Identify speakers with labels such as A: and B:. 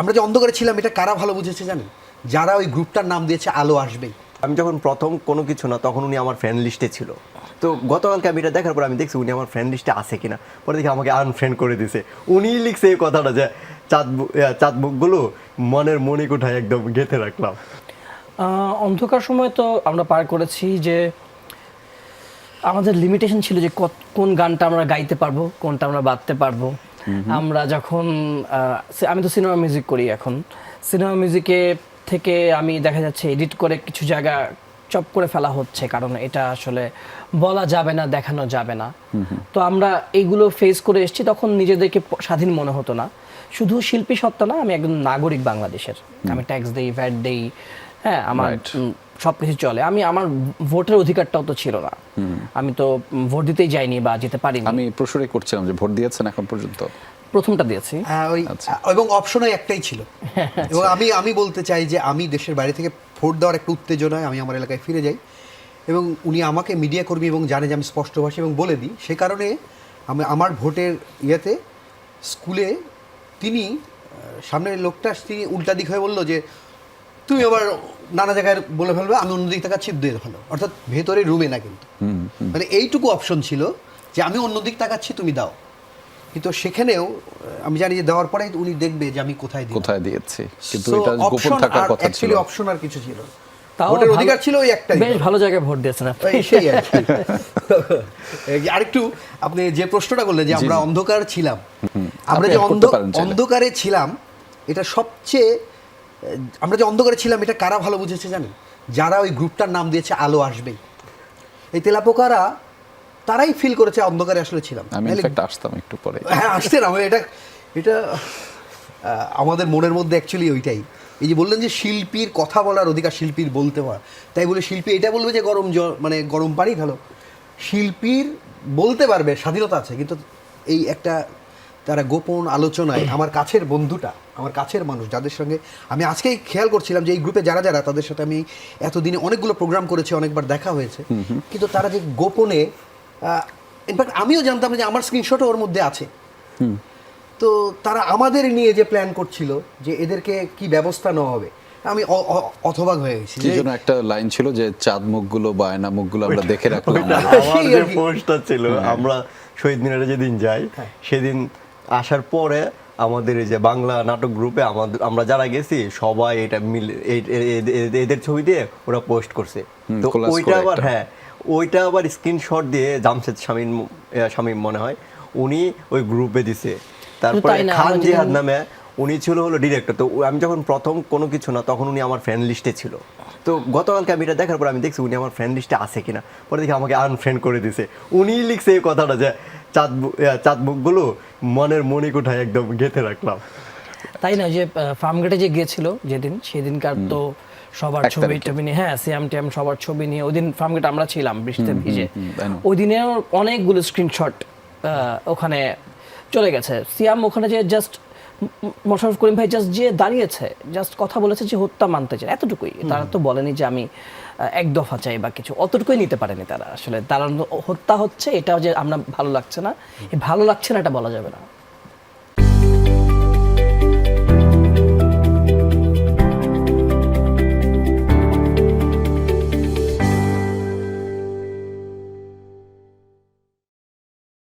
A: আমরা যে অন্ধকারে ছিলাম এটা কারা ভালো বুঝেছে জানেন? যারা ওই গ্রুপটার নাম দিয়েছে আলো আসবেই।
B: আমি যখন প্রথম কোনো কিছু না তখন উনি আমার ফ্রেন্ড লিস্টে ছিল। তো গতকালকে আমি এটা দেখার পর আমি দেখছি উনি আমার ফ্রেন্ড লিস্টে আছে কিনা। পরে দেখি আমাকে আনফ্রেন্ড করে দিছে। উনি লিখছে এই কথাটা যে চাঁদ চাঁদ মুখগুলো মনের কোঠায় একদম গেঁথে রাখলাম।
C: অন্ধকার সময় তো আমরা পার করেছি যে আমাদের লিমিটেশন ছিল যে কোন গানটা আমরা গাইতে পারব কোনটা আমরা বাঁধতে পারব। আমরা যখন আমি তো সিনেমা মিউজিক করি এখন। সিনেমা মিউজিকে থেকে আমি দেখা যাচ্ছে এডিট করে কিছু জায়গা চপ করে ফেলা হচ্ছে কারণ এটা আসলে বলা যাবে না দেখানো যাবে না। তো আমরা এইগুলো ফেস করে এসেছি তখন নিজেদেরকে স্বাধীন মনে হতো না। শুধু শিল্পী সত্তা না আমি একজন নাগরিক বাংলাদেশের। আমি ট্যাক্স দেই ভ্যাট দেই হ্যাঁ আমার সবকিছু চলে। আমি আমার ভোটের অধিকারটাও তো ছিল না। আমি তো ভোট দিতেই যাইনি বা যেতে পারিনি।
D: আমি প্রশ্নই করছিলাম যে ভোট দিয়েছেন এখন পর্যন্ত?
C: প্রথমটা দিয়েছি।
A: হ্যাঁ, ওই
D: আচ্ছা।
A: এবং অপশনই একটাই ছিল। এবং আমি আমি বলতে চাই যে আমি দেশের বাইরে থেকে ভোট দেওয়ার একটা উত্তেজনায় আমি আমার এলাকায় ফিরে যাই। এবং উনি আমাকে মিডিয়া কর্মী এবং জানে যে আমি স্পষ্টভাষী এবং বলে দিই। সে কারণে আমি আমার ভোটের ইয়েতে স্কুলে তিনি সামনের লোকটা তিনি উল্টা দিক হয়ে বলল যে তুমি আবার নানা জায়গায় বলে ফেলবে আমি অন্যদিক তাকাচ্ছি দিয়ে ভালো অর্থাৎ ভেতরে রুমে না কিন্তু। মানে এইটুকু অপশন ছিল যে আমি অন্যদিক তাকাচ্ছি তুমি দাও। কিন্তু সেখানেও আমি জানি যে দেওয়ার পরে উনি দেখবে যে আমি কোথায় দিই
D: কোথায় দিয়েছি। কিন্তু এটা গোপন থাকার কথা ছিল।
A: অপশন আর কিছু ছিল
C: তাও
A: ভোটের অধিকার ছিল ওই একটাই।
C: বেশ ভালো জায়গায় ভোট দিয়েছেন আপনি।
A: এই সেই আর কি। এই আরেকটু আপনি যে প্রশ্নটা করলেন যে আমরা অন্ধকার ছিলাম। আমরা যে। অন্ধকারে ছিলাম এটা সবচেয়ে আমরা যে অন্ধকারে ছিলাম এটা কারা ভালো বুঝেছে জানেন? যারা ওই গ্রুপটার নাম দিয়েছে আলো আসবেই। এই তেলাপোকারা তারাই ফিল করেছে অন্ধকারে আসলে ছিলাম।
D: আমি ইনফ্যাক্ট আসতাম একটু পরে।
A: হ্যাঁ আসতে না আমি এটা এটা আমাদের মনের মধ্যে অ্যাকচুয়ালি ওইটাই। এই যে বললেন যে শিল্পীর কথা বলার অধিকার শিল্পীর বলতে হয়। তাই বলে শিল্পী এটা বলবে যে গরম জল মানে গরম পানি ঢালো। শিল্পীর বলতে পারবে স্বাধীনতা আছে কিন্তু এই একটা তারা গোপন আলোচনায় আমার কাছের বন্ধুটা আমার কাছের মানুষ যাদের সঙ্গে আমি আজকেই খেয়াল করছিলাম যে এই গ্রুপে যারা যারা তাদের সাথে আমি এতদিনে অনেকগুলো প্রোগ্রাম করেছি অনেকবার দেখা হয়েছে। কিন্তু তারা যে গোপনে ইনফ্যাক্ট আমিও জানতাম যে আমার স্ক্রিনশটও ওর মধ্যে আছে। তো তারা আমাদের নিয়ে যে প্ল্যান করছিল যে এদেরকে কি ব্যবস্থা নেওয়া হবে আমি অ- অ- অথবাক হয়ে গেছি। যে
D: জন্য একটা লাইন ছিল যে চাঁদ মুখগুলো বা আয়না মুখগুলো আমরা দেখে রাখলাম।
B: ওইটা আমার যে পোস্টটা ছিল আমরা শহীদ মিনারে যেদিন যাই
A: হ্যাঁ।
B: সেদিন আসার পরে আমাদের এই যে বাংলা নাটক গ্রুপে আমাদের আমরা যারা গেছি সবাই এটা মিলে এদের ছবি দিয়ে ওরা পোস্ট করছে। তো ওইটা আবার। হ্যাঁ ওইটা আবার স্ক্রিনশট দিয়ে জামশেদ শামীম শামীম মনে হয় উনি ওই গ্রুপে দিছে। তারপরে খান জিহাদ নামে উনি ছিল হলো ডিরেক্টর তো আমি যখন প্রথম কোনো কিছু না তখন উনি আমার ফ্রেন্ড লিস্টে ছিল। তো গতকালকে আমি এটা দেখার পর আমি দেখছি উনি আমার ফ্রেন্ড লিস্টে আছে কিনা। পরে দেখি আমাকে আনফ্রেন্ড করে দিছে। উনি লিখছে এই কথাটা যে চাঁদ বু- আহ, চাঁদ মুখগুলো মনের মণিকুঠায় একদম গেঁথে রাখলাম।
C: তাই না যে ফার্মগেটে যে গিয়েছিল যেদিন সেদিনকার তো সবার ছবি টবি নিয়ে হ্যাঁ সিয়াম টিয়াম সবার ছবি নিয়ে ওই দিন ফার্মগেট আমরা ছিলাম বৃষ্টিতে ভিজে। ওই দিনের অনেকগুলো স্ক্রিনশট ওখানে চলে গেছে। সিয়াম ওখানে যে জাস্ট মোশারফ করিম ভাই জাস্ট যে দাঁড়িয়েছে জাস্ট কথা বলেছে যে হত্যা মানতে চায় এতটুকুই। তারা তো বলেনি যে আমি এক দফা চাই বা কিছু। অতটুকুই নিতে পারেনি তারা। আসলে তারা হত্যা হচ্ছে এটাও যে আমরা ভালো লাগছে না ভালো লাগছে না এটা বলা যাবে না।